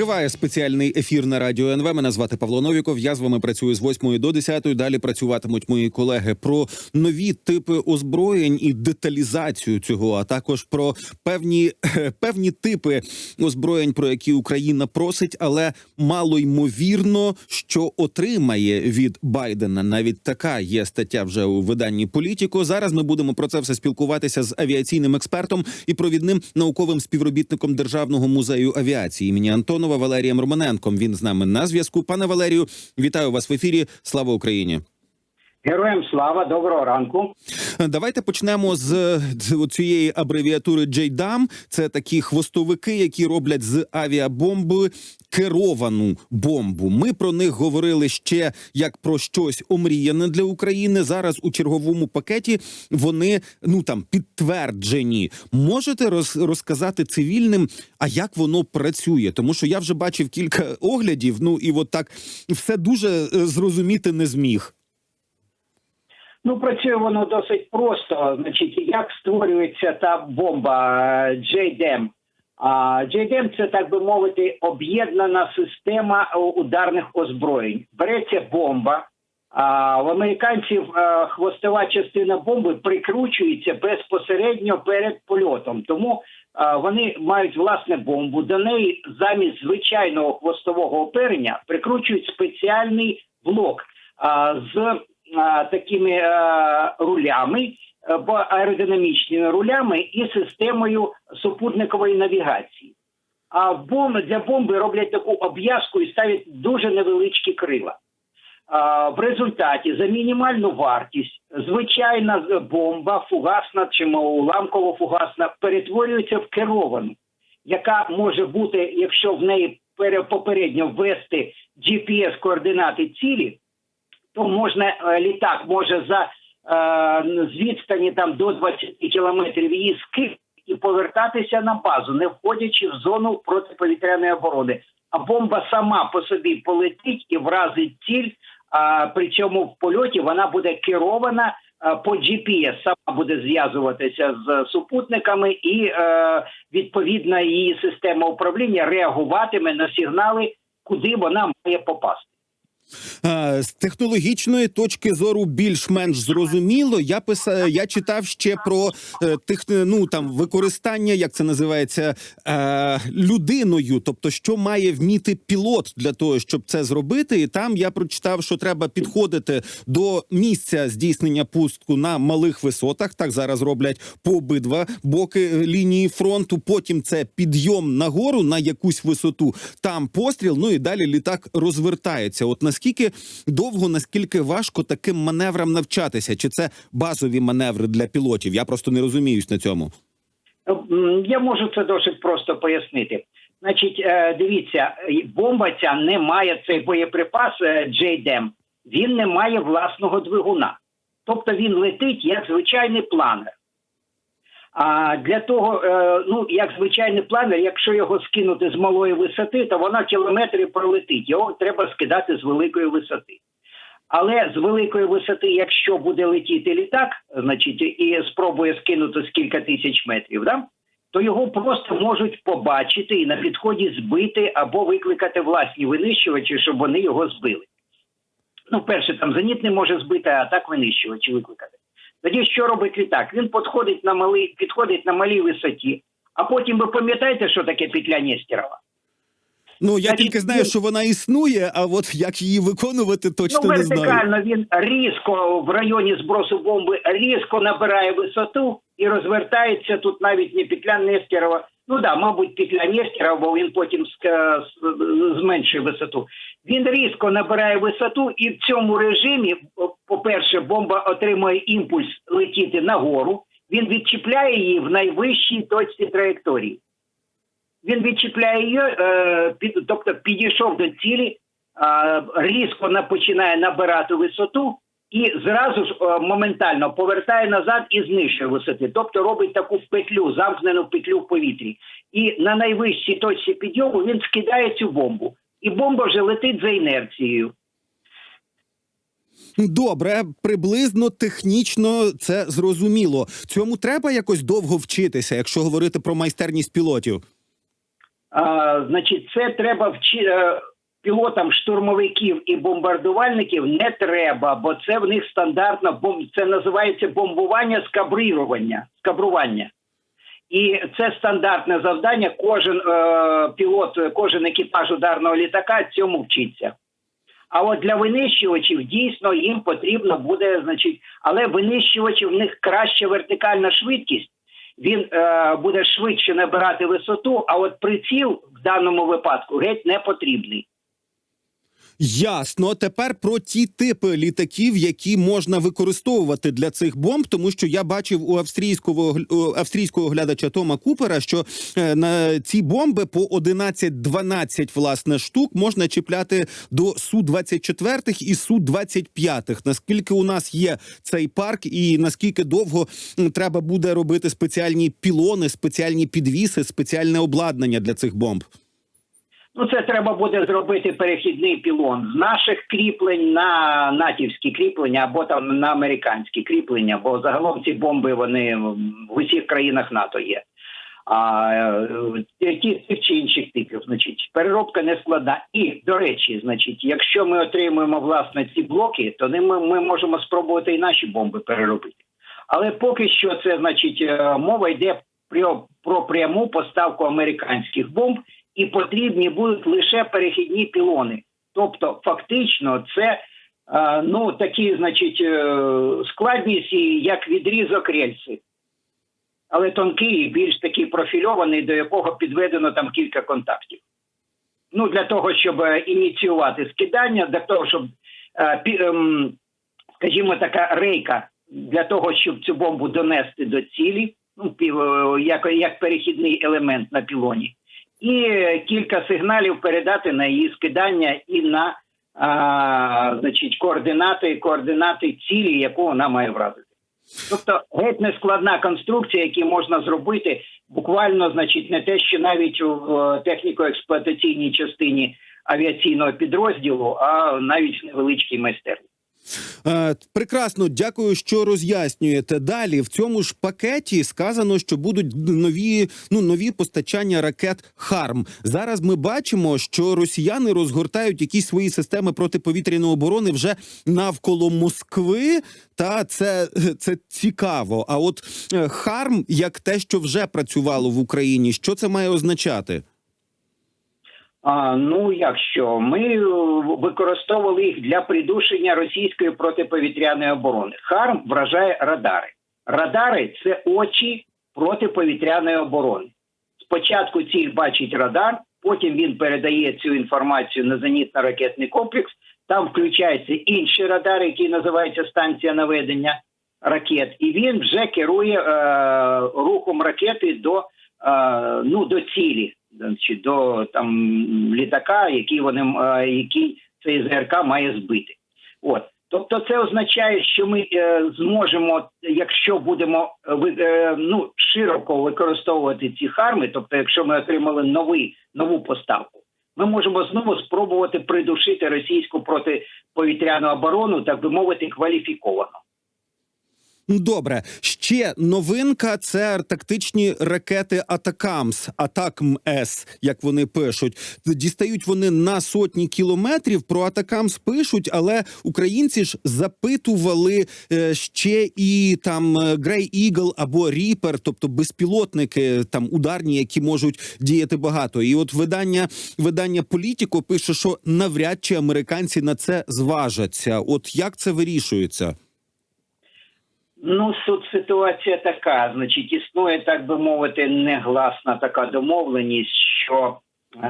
Триває спеціальний ефір на радіо НВ. Мене звати Павло Новіков. Я з вами працюю з 8 до 10. Далі працюватимуть мої колеги про нові типи озброєнь і деталізацію цього, а також про певні певні типи озброєнь, про які Україна просить, але мало ймовірно, що отримає від Байдена. Навіть така є стаття вже у виданні Політіко. Зараз ми будемо про це все спілкуватися з авіаційним експертом і провідним науковим співробітником Державного музею авіації імені Антонова Валерієм Романенком. Він з нами на зв'язку. Пане Валерію, вітаю вас в ефірі. Слава Україні! Героям слава, доброго ранку. Давайте почнемо з, цієї абревіатури JDAM. Це такі хвостовики, які роблять з авіабомби керовану бомбу. Ми про них говорили ще як про щось омріяне для України. Зараз у черговому пакеті вони ну там підтверджені. Можете роз, розказати цивільним, а як воно працює? Тому що я вже бачив кілька оглядів. Ну і от так все дуже е, зрозуміти не зміг. Ну, працює воно досить просто. Значить, як створюється та бомба JDAM? А JDAM – це так би мовити об'єднана система ударних озброєнь. Береться бомба. А в американців е, хвостова частина бомби прикручується безпосередньо перед польотом. Тому е, вони мають власне бомбу. До неї замість звичайного хвостового оперення прикручують спеціальний блок з такими рулями, або аеродинамічними рулями і системою супутникової навігації. А бомби для бомби роблять таку обв'язку і ставлять дуже невеличкі крила. В результаті за мінімальну вартість звичайна бомба, фугасна чи уламково-фугасна, перетворюється в керовану, яка може бути, якщо в неї пере- попередньо ввести GPS-координати цілі, то можна е, літак може за е, з відстані там до 20 кілометрів її скинути і повертатися на базу, не входячи в зону протиповітряної оборони. А бомба сама по собі полетить і вразить ціль. А причому в польоті вона буде керована е, по GPS, сама буде зв'язуватися з супутниками, і відповідна її система управління реагуватиме на сигнали, куди вона має попасти. З технологічної точки зору більш-менш зрозуміло. Я писав, я читав ще про е, тих, ну там використання, як це називається, е, людиною. Тобто, що має вміти пілот для того, щоб це зробити. І там я прочитав, що треба підходити до місця здійснення пустку на малих висотах. Так зараз роблять по обидва боки е, лінії фронту. Потім це підйом нагору на якусь висоту. Там постріл. Ну і далі літак розвертається. От наскільки довго, наскільки важко таким маневрам навчатися? Чи це базові маневри для пілотів? Я просто не розуміюсь на цьому. Я можу це досить просто пояснити. Значить, е, дивіться, бомба ця не має цей боєприпас е, він не має власного двигуна. Тобто він летить як звичайний планер. А для того, е, ну як звичайний планер, якщо його скинути з малої висоти, то вона кілометри пролетить. Його треба скидати з великої висоти. Але з великої висоти, якщо буде летіти літак, значить, і спробує скинути з кілька тисяч метрів, да? то його просто можуть побачити і на підході збити або викликати власні винищувачі, щоб вони його збили. Ну, перше, там зеніт не може збити, а так винищувачі викликати. Тоді що робить літак? Він підходить на малий, підходить на малій висоті, а потім ви пам'ятаєте, що таке петля Нестерова? Ну я тільки знаю, він- що вона існує, а от як її виконувати, точно ну, не знаю. вертикально він різко в районі збросу бомби різко набирає висоту і розвертається тут навіть не петля Нестерова. Ну да, мабуть, петля Нестерова, бо він потім зменшує висоту. Він різко набирає висоту, і в цьому режимі, по-перше, бомба отримує імпульс летіти нагору. Він відчіпляє її в найвищій точці траєкторії. Він відчіпляє її, е, тобто підійшов до цілі, різко на, починає набирати висоту і зразу ж е, моментально повертає назад і знищує висоти. Тобто робить таку петлю, замкнену петлю в повітрі. І на найвищій точці підйому він скидає цю бомбу. І бомба вже летить за інерцією. Добре, приблизно технічно це зрозуміло. Цьому треба якось довго вчитися, якщо говорити про майстерність пілотів. А, значить, це треба вчи... пілотам штурмовиків і бомбардувальників не треба, бо це в них стандартно бом... це називається бомбування скабрирування, скабрування. І це стандартне завдання. Кожен е, пілот, кожен екіпаж ударного літака цьому вчиться. А от для винищувачів дійсно їм потрібно буде, значить, але винищувачі в них краща вертикальна швидкість. Він е, буде швидше набирати висоту, а от приціл в даному випадку геть не потрібний. Ясно. Тепер про ті типи літаків, які можна використовувати для цих бомб, тому що я бачив у австрійського австрійського оглядача Тома Купера, що е, на ці бомби по 11-12 власне штук можна чіпляти до су 24 і су 25 Наскільки у нас є цей парк, і наскільки довго треба буде робити спеціальні пілони, спеціальні підвіси, спеціальне обладнання для цих бомб? Ну, це треба буде зробити перехідний пілон з наших кріплень на натівські кріплення або там на американські кріплення, бо загалом ці бомби вони в усіх країнах НАТО є. А е, ті тих чи інших типів, значить, переробка не складна. І до речі, значить, якщо ми отримуємо власне ці блоки, то ними ми можемо спробувати і наші бомби переробити. Але поки що це значить е, мова йде про, про пряму поставку американських бомб і потрібні будуть лише перехідні пілони. Тобто, фактично, це е, ну такі, значить, е, складність, як відрізок рельси, але тонкий більш такий профільований, до якого підведено там кілька контактів. Ну, для того, щоб е, ініціювати скидання, для того, щоб, е, ем, скажімо, така рейка для того, щоб цю бомбу донести до цілі, ну, е, як, як перехідний елемент на пілоні і кілька сигналів передати на її скидання і на а, значить, координати, координати цілі, яку вона має вразити. Тобто геть нескладна конструкція, яку можна зробити буквально, значить, не те, що навіть в техніко-експлуатаційній частині авіаційного підрозділу, а навіть в невеличкій майстерні. Е, прекрасно, дякую, що роз'яснюєте. Далі в цьому ж пакеті сказано, що будуть нові ну нові постачання ракет Харм. Зараз ми бачимо, що росіяни розгортають якісь свої системи протиповітряної оборони вже навколо Москви. Та це, це цікаво. А от е, Харм, як те, що вже працювало в Україні, що це має означати? А, ну якщо ми е, використовували їх для придушення російської протиповітряної оборони. Харм вражає радари. Радари це очі протиповітряної оборони. Спочатку ціль бачить радар, потім він передає цю інформацію на зенітно-ракетний комплекс. Там включається інший радар, який називається станція наведення ракет, і він вже керує е, рухом ракети до, е, ну, до цілі чи до там літака, який вони е, який цей ЗРК має збити. От тобто, це означає, що ми е, зможемо, якщо будемо е, е, ну широко використовувати ці харми, тобто, якщо ми отримали новий нову поставку, ми можемо знову спробувати придушити російську протиповітряну оборону, так би мовити, кваліфіковано. Ну, Добре, ще новинка це тактичні ракети Атакамс, Атакм С, як вони пишуть. Дістають вони на сотні кілометрів. Про Атакамс пишуть, але українці ж запитували е, ще і там Грей Ігл або Ріпер, тобто безпілотники там ударні, які можуть діяти багато. І от видання видання Політіко пише, що навряд чи американці на це зважаться. От як це вирішується? Ну, тут ситуація така. Значить, існує, так би мовити, негласна така домовленість, що е,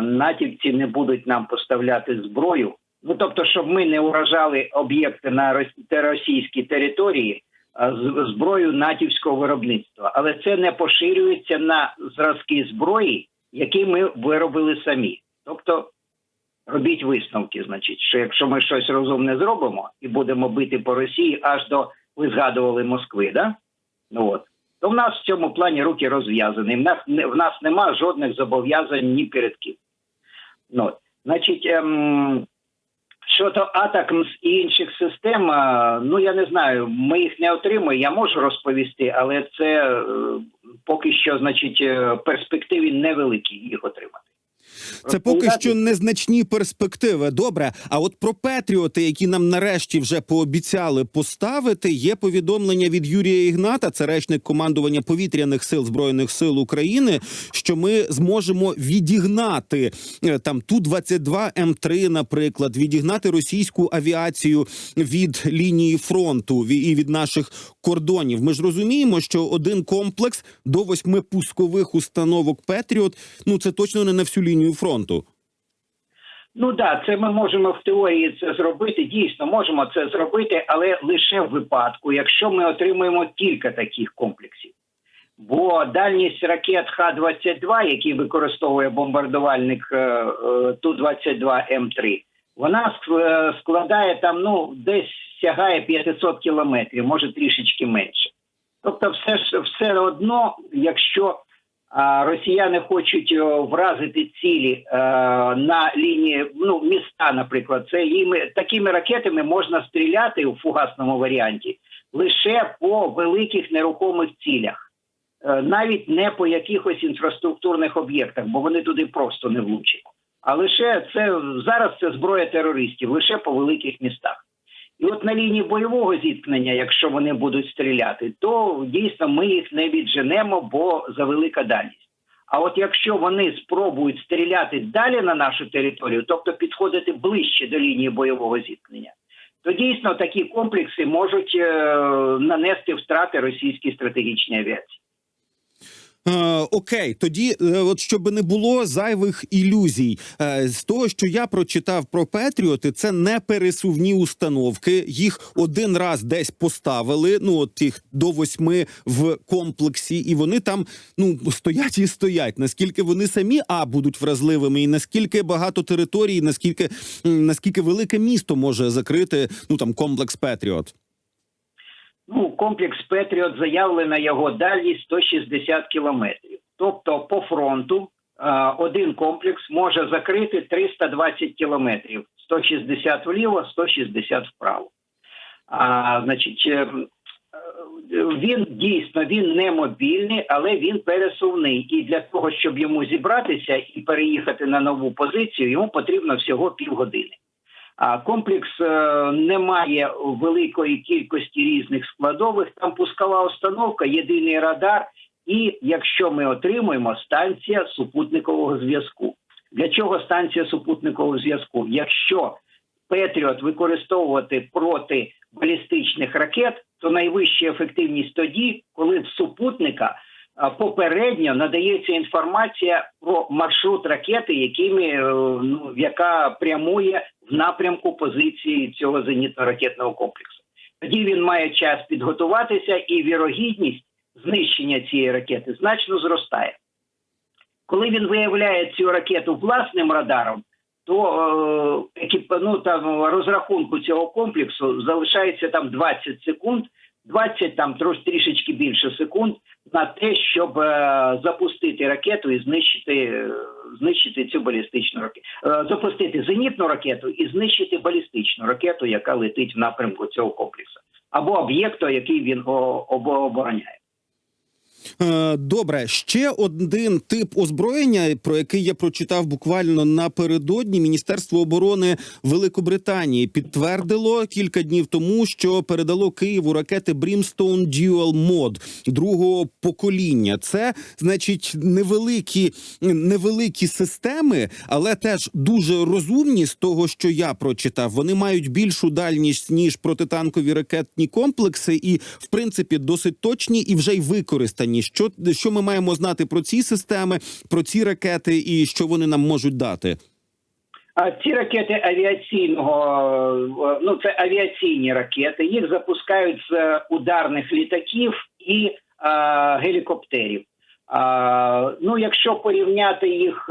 натівці не будуть нам поставляти зброю. Ну тобто, щоб ми не уражали об'єкти на рос- російській території зброю натівського виробництва, але це не поширюється на зразки зброї, які ми виробили самі. Тобто, робіть висновки, значить, що якщо ми щось розумне зробимо і будемо бити по Росії аж до ви згадували Москви, да? Ну от. То в нас в цьому плані руки розв'язані. В нас в нас нема жодних зобов'язань ні перед ким. Ну, значить, ем, щодо Атакмс і інших систем, ну я не знаю, ми їх не отримуємо. Я можу розповісти, але це е, поки що, значить, е, перспективи невеликі їх отримати. Це поки що незначні перспективи. Добре. А от про Петріоти, які нам нарешті вже пообіцяли поставити, є повідомлення від Юрія Ігната, це речник командування повітряних сил збройних сил України. Що ми зможемо відігнати е, там ту 22 М3, наприклад, відігнати російську авіацію від лінії фронту і від наших кордонів. Ми ж розуміємо, що один комплекс до восьми пускових установок Петріот. Ну це точно не на всю лінію фронту. Ну да, це ми можемо в теорії це зробити. Дійсно, можемо це зробити, але лише в випадку, якщо ми отримуємо кілька таких комплексів. Бо дальність ракет Х-22, який використовує бомбардувальник е, е, Ту-22М3, вона е, складає там, ну, десь сягає 500 кілометрів, може трішечки менше. Тобто, все ж все одно, якщо росіяни хочуть вразити цілі е, на лінії, ну міста, наприклад, це їм такими ракетами можна стріляти у фугасному варіанті лише по великих нерухомих цілях, Е, навіть не по якихось інфраструктурних об'єктах, бо вони туди просто не влучать. А лише це зараз це зброя терористів, лише по великих містах. І от на лінії бойового зіткнення, якщо вони будуть стріляти, то дійсно ми їх не відженемо, бо завелика дальність. А от якщо вони спробують стріляти далі на нашу територію, тобто підходити ближче до лінії бойового зіткнення, то дійсно такі комплекси можуть е, нанести втрати російській стратегічній авіації. Е, окей, тоді, е, от щоб не було зайвих ілюзій, е, з того, що я прочитав про Петріоти, це не пересувні установки. Їх один раз десь поставили. Ну от їх до восьми в комплексі, і вони там ну стоять і стоять. Наскільки вони самі а будуть вразливими, і наскільки багато територій, наскільки наскільки велике місто може закрити ну там комплекс Петріот. Ну, комплекс Петріот заявлена його дальність 160 кілометрів. Тобто по фронту е, один комплекс може закрити 320 кілометрів. 160 вліво, 160 вправо. А, значить, е, е, він дійсно він не мобільний, але він пересувний. І для того, щоб йому зібратися і переїхати на нову позицію, йому потрібно всього півгодини. А комплекс е, не має великої кількості різних складових. Там пускова установка, єдиний радар, і якщо ми отримуємо станція супутникового зв'язку. Для чого станція супутникового зв'язку? Якщо Петріот використовувати проти балістичних ракет, то найвища ефективність тоді, коли в супутника попередньо надається інформація про маршрут ракети, якими е, ну, яка прямує в напрямку позиції цього зенітно-ракетного комплексу. Тоді він має час підготуватися, і вірогідність знищення цієї ракети значно зростає. Коли він виявляє цю ракету власним радаром, то е, екіп, ну, там, розрахунку цього комплексу залишається там 20 секунд, 20 там трішечки більше секунд на те, щоб е, запустити ракету і знищити, е, знищити цю балістичну ракету, е, запустити зенітну ракету і знищити балістичну ракету, яка летить в напрямку цього комплексу, або об'єкту, який він обороняє. Е, Добре, ще один тип озброєння, про який я прочитав буквально напередодні. Міністерство оборони Великобританії підтвердило кілька днів тому, що передало Києву ракети Brimstone Dual Mod другого покоління. Це значить невеликі, невеликі системи, але теж дуже розумні з того, що я прочитав. Вони мають більшу дальність ніж протитанкові ракетні комплекси, і в принципі досить точні і вже й використані. Що, що ми маємо знати про ці системи, про ці ракети і що вони нам можуть дати? А ці ракети авіаційного, е, ну це авіаційні ракети. Їх запускають з ударних літаків і е, гелікоптерів. А, ну, якщо порівняти їх,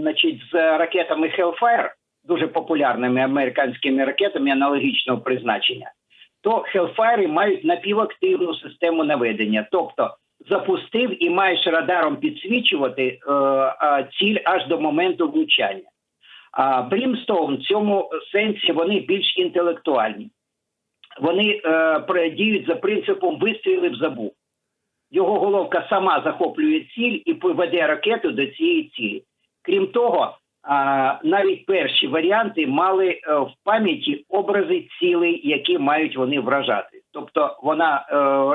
значить, з ракетами Hellfire, дуже популярними американськими ракетами аналогічного призначення, то Hellfire мають напівактивну систему наведення, тобто запустив і маєш радаром підсвічувати е, ціль аж до моменту влучання. А Брімстоун в цьому сенсі вони більш інтелектуальні. Вони е, діють за принципом вистрілив забув. Його головка сама захоплює ціль і поведе ракету до цієї цілі. Крім того, навіть перші варіанти мали е, в пам'яті образи цілей, які мають вони вражати. Тобто, вона,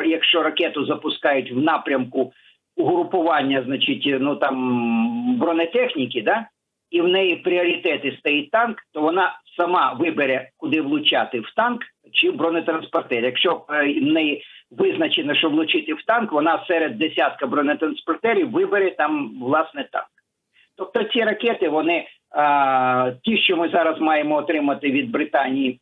е, якщо ракету запускають в напрямку угрупування, значить, ну там бронетехніки, да, і в неї пріоритети стоїть танк, то вона сама вибере, куди влучати в танк чи в бронетранспортер. Якщо е, в неї визначено, що влучити в танк, вона серед десятка бронетранспортерів вибере там власне танк. Тобто ці ракети, вони а, ті, що ми зараз маємо отримати від Британії,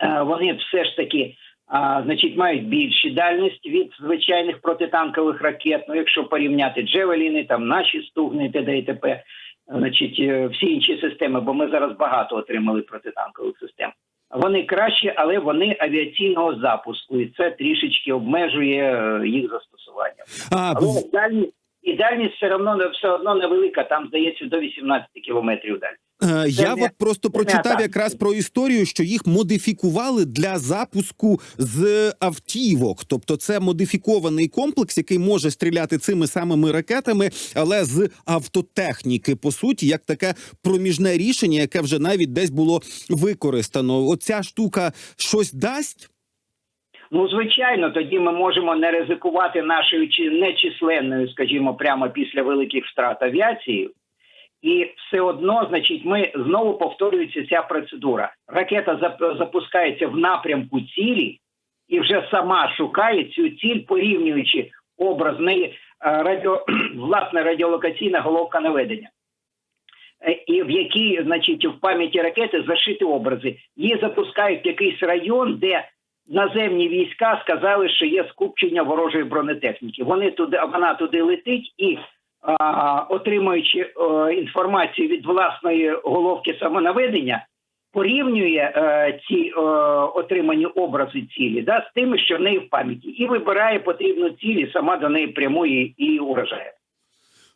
а, вони все ж таки. А, значить, мають більші дальність від звичайних протитанкових ракет. Ну, якщо порівняти Джевеліни, там наші стугни, т.д. і т.п., значить, е, всі інші системи, бо ми зараз багато отримали протитанкових систем. Вони кращі, але вони авіаційного запуску, і це трішечки обмежує е, їх застосування. А, Але дальність і дальність все одно все одно невелика. Там здається до 18 кілометрів далі. Е, Я не- от просто прочитав якраз про історію, що їх модифікували для запуску з автівок. Тобто, це модифікований комплекс, який може стріляти цими самими ракетами, але з автотехніки, по суті, як таке проміжне рішення, яке вже навіть десь було використано. Оця штука щось дасть. Ну звичайно, тоді ми можемо не ризикувати нашою чи нечисленною, скажімо, прямо після великих втрат авіації. І все одно, значить, ми знову повторюється ця процедура. Ракета запускається в напрямку цілі і вже сама шукає цю ціль, порівнюючи образ неї е, радіо, власне радіолокаційна головка наведення. Е, І в якій, значить, в пам'яті ракети зашиті образи. Її запускають в якийсь район, де наземні війська сказали, що є скупчення ворожої бронетехніки. Вони туди, вона туди летить і, отримуючи е, інформацію від власної головки самонаведення, порівнює е, ці е, отримані образи цілі да, з тими, що в неї в пам'яті, і вибирає потрібну ціль, і сама до неї прямує і уражає.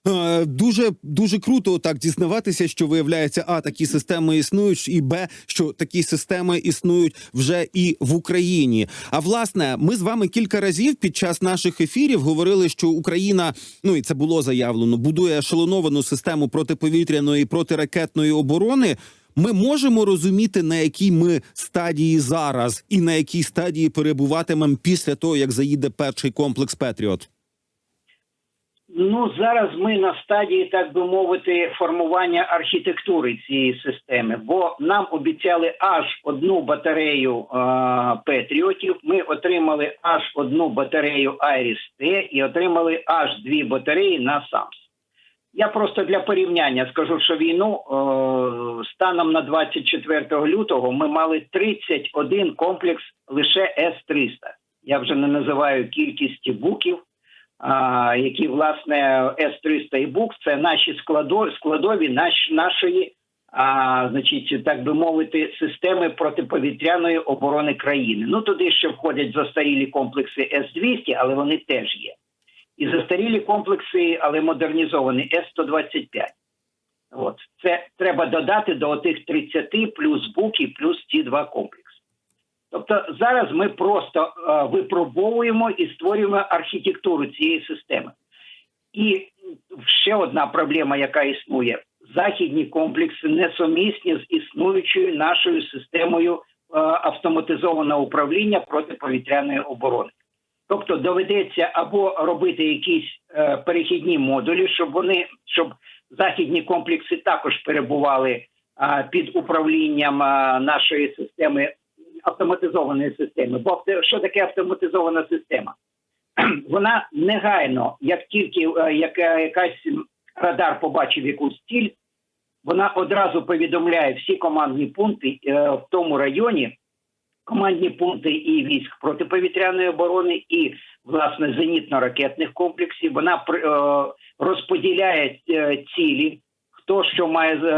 Е, Дуже дуже круто так дізнаватися, що виявляється, а такі системи існують, і б, що такі системи існують вже і в Україні. А власне, ми з вами кілька разів під час наших ефірів говорили, що Україна, ну і це було заявлено, будує ешелоновану систему протиповітряної і протиракетної оборони. Ми можемо розуміти, на якій ми стадії зараз, і на якій стадії перебуватимемо після того, як заїде перший комплекс Петріот. Ну зараз ми на стадії, так би мовити, формування архітектури цієї системи, бо нам обіцяли аж одну батарею Петріотів. Ми отримали аж одну батарею Айріс Т і отримали аж дві батареї на САМС. Я просто для порівняння скажу, що війну е, станом на 24 лютого ми мали 31 комплекс лише С-300. Я вже не називаю кількість буків які власне С-300 і БУК – це наші складові, складові наш, нашої, а, значить, так би мовити, системи протиповітряної оборони країни. Ну туди ще входять застарілі комплекси С-200, але вони теж є. І застарілі комплекси, але модернізовані С-125. От це треба додати до тих 30 плюс БУК плюс ці два комплекси. Тобто зараз ми просто е, випробовуємо і створюємо архітектуру цієї системи. І ще одна проблема, яка існує: західні комплекси несумісні з існуючою нашою системою е, автоматизованого управління протиповітряної оборони. Тобто доведеться або робити якісь е, перехідні модулі, щоб вони щоб західні комплекси також перебували під управлінням нашої системи автоматизованої системи. Бо що таке автоматизована система? Вона негайно, як тільки е, яка, якась радар побачив якусь ціль, вона одразу повідомляє всі командні пункти е, в тому районі, командні пункти і військ протиповітряної оборони, і власне зенітно-ракетних комплексів. Вона е, розподіляє е, цілі. Хто що має е,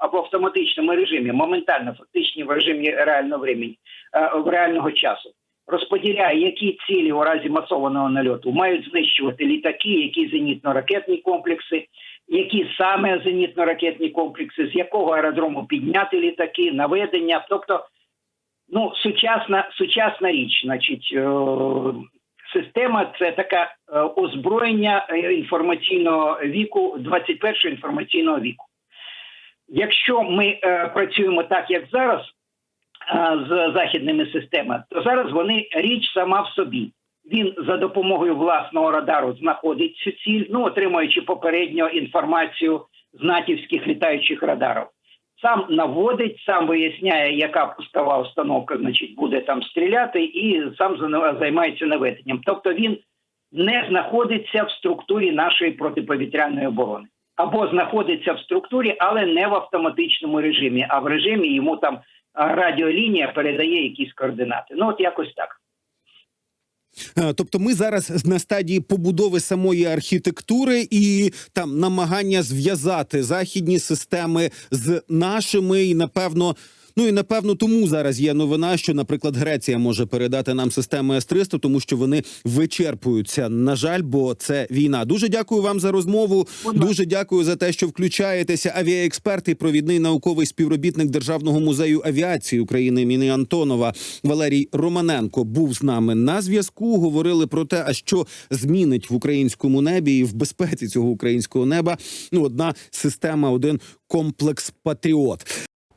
або в автоматичному режимі, моментально, фактично в режимі реального времени, е, в реального часу, розподіляє, які цілі у разі масованого нальоту мають знищувати літаки, які зенітно-ракетні комплекси, які саме зенітно-ракетні комплекси, з якого аеродрому підняти літаки, наведення. Тобто, ну, сучасна, сучасна річ, значить, е, система це таке е, озброєння е, інформаційного віку, 21-го інформаційного віку. Якщо ми е, працюємо так, як зараз, з західними системами, то зараз вони річ сама в собі. Він за допомогою власного радару знаходить цю ціль, ну отримуючи попередньо інформацію з натівських літаючих радарів. Сам наводить, сам виясняє, яка пускова установка значить, буде там стріляти, і сам займається наведенням. Тобто він не знаходиться в структурі нашої протиповітряної оборони. Або знаходиться в структурі, але не в автоматичному режимі, а в режимі йому там радіолінія передає якісь координати. Ну от якось так. Е, Тобто, ми зараз на стадії побудови самої архітектури і там намагання зв'язати західні системи з нашими, і напевно. Ну і напевно тому зараз є новина, що, наприклад, Греція може передати нам системи С-300, тому що вони вичерпуються. На жаль, бо це війна. Дуже дякую вам за розмову. Дуже дякую за те, що включаєтеся. Авіаексперт і провідний науковий співробітник Державного музею авіації України імені Антонова Валерій Романенко був з нами на зв'язку. Говорили про те, а що змінить в українському небі і в безпеці цього українського неба. Ну, одна система, один комплекс Патріот.